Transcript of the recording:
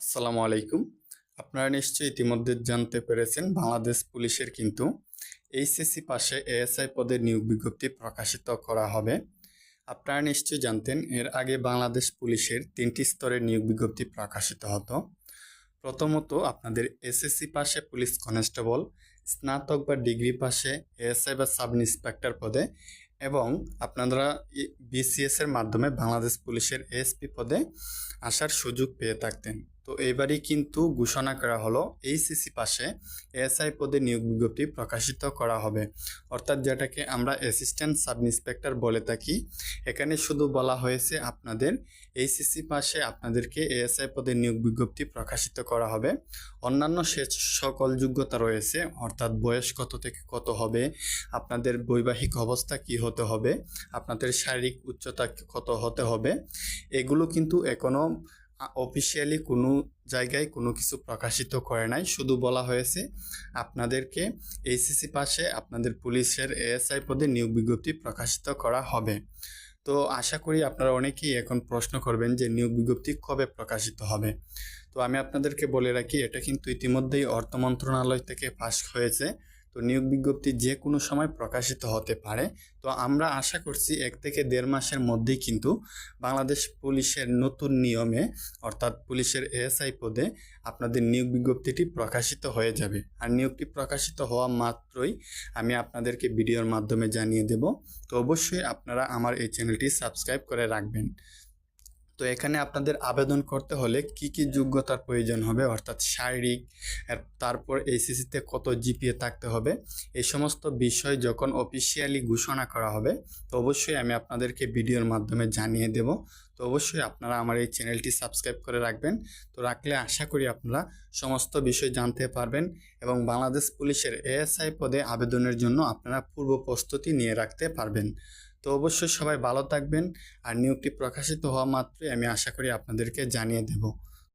আসসালামু আলাইকুম। আপনারা নিশ্চয়ই ইতিমধ্যে জানতে পেরেছেন, বাংলাদেশ পুলিশের কিন্তু এইচএসসি পাশে এএসআই পদে নিয়োগ বিজ্ঞপ্তি প্রকাশিত করা হবে। আপনারা নিশ্চয়ই জানতেন, এর আগে বাংলাদেশ পুলিশের তিনটি স্তরের নিয়োগ বিজ্ঞপ্তি প্রকাশিত হতো। প্রথমত, আপনাদের এসএসসি পাশে পুলিশ কনস্টেবল, স্নাতক বা ডিগ্রি পাশে এএসআই বা সাব ইন্সপেক্টর পদে এবং আপনারা বিসিএস এর মাধ্যমে বাংলাদেশ পুলিশের এএসপি পদে আসার সুযোগ পেয়ে থাকতেন। তো এবারই কিন্তু ঘোষণা করা হলো এইচএসসি পাশে এএসআই পদে নিয়োগ বিজ্ঞপ্তি প্রকাশিত করা হবে। অর্থাৎ যেটাকে আমরা অ্যাসিস্ট্যান্ট সাব ইন্সপেক্টর বলে থাকি, এখানে শুধু বলা হয়েছে আপনাদের এইচএসসি পাশে আপনাদেরকে এএসআই পদে নিয়োগ বিজ্ঞপ্তি প্রকাশিত করা হবে। অন্যান্য সে সকল যোগ্যতা রয়েছে, অর্থাৎ বয়স কত থেকে কত হবে, আপনাদের বৈবাহিক অবস্থা কি হতে হবে, আপনাদের শারীরিক উচ্চতা কত হতে হবে, এগুলো কিন্তু এখনও অফিসিয়ালি কোনো জায়গায় কোনো কিছু প্রকাশিত করে নাই। শুধু বলা হয়েছে, আপনাদেরকে এইসিসি পাশে আপনাদের পুলিশের এএসআই পদে নিয়োগ বিজ্ঞপ্তি প্রকাশিত করা হবে। তো আশা করি আপনারা অনেকেই এখন প্রশ্ন করবেন যে নিয়োগ বিজ্ঞপ্তি কবে প্রকাশিত হবে। তো আমি আপনাদেরকে বলে রাখি, এটা কিন্তু ইতিমধ্যেই অর্থ মন্ত্রণালয় থেকে পাশ হয়েছে। তো নিয়োগ বিজ্ঞপ্তি যে কোনো সময় প্রকাশিত হতে পারে। তো আমরা আশা করছি এক থেকে দেড় মাসের মধ্যেই কিন্তু বাংলাদেশ পুলিশের নতুন নিয়মে, অর্থাৎ পুলিশের এএসআই পদে আপনাদের নিয়োগ বিজ্ঞপ্তিটি প্রকাশিত হয়ে যাবে। আর নিয়োগটি প্রকাশিত হওয়া মাত্রই আমি আপনাদেরকে ভিডিওর মাধ্যমে জানিয়ে দেব। তো অবশ্যই আপনারা আমার এই চ্যানেলটি সাবস্ক্রাইব করে রাখবেন। তো এখানে আপনাদের আবেদন করতে হলে কি কি যোগ্যতার প্রয়োজন হবে? অর্থাৎ শারীরিক তারপর এইচএসিতে কত জিপিএ থাকতে হবে? এই সমস্ত বিষয় যখন অফিসিয়ালি ঘোষণা করা হবে, তো অবশ্যই আমি আপনাদেরকে ভিডিওর মাধ্যমে জানিয়ে দেব। তো অবশ্যই আপনারা আমার এই চ্যানেলটি সাবস্ক্রাইব করে রাখবেন। তো রাখলে আশা করি আপনারা সমস্ত বিষয় জানতে পারবেন এবং বাংলাদেশ পুলিশের এএসআই পদে আবেদনের জন্য আপনারা পূর্ব প্রস্তুতি নিয়ে রাখতে পারবেন। তো অবশ্যই সবাই ভালো থাকবেন আর নিয়োগটি প্রকাশিত হওয়া মাত্রই আমি আশা করি আপনাদেরকে জানিয়ে দেব।